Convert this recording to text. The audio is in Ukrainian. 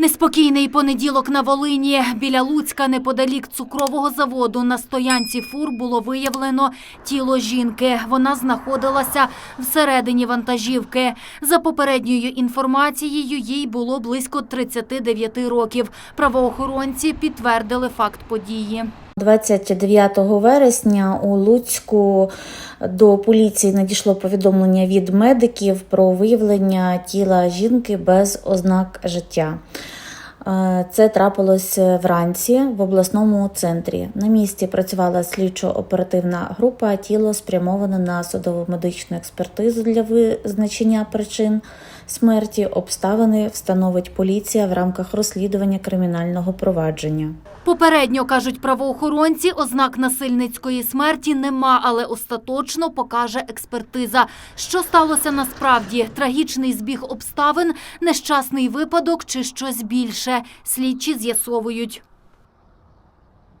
Неспокійний понеділок на Волині. Біля Луцька, неподалік цукрового заводу, на стоянці фур було виявлено тіло жінки. Вона знаходилася всередині вантажівки. За попередньою інформацією, їй було близько 39 років. Правоохоронці підтвердили факт події. 29 вересня у Луцьку до поліції надійшло повідомлення від медиків про виявлення тіла жінки без ознак життя. Е, Це трапилось вранці в обласному центрі. На місці працювала слідчо-оперативна група. Тіло спрямовано на судово-медичну експертизу для визначення причин смерті. Обставини встановить поліція в рамках розслідування кримінального провадження. Попередньо кажуть правоохоронці, ознак насильницької смерті нема, але остаточно покаже експертиза. Що сталося насправді? Трагічний збіг обставин, нещасний випадок чи щось більше? Слідчі з'ясовують.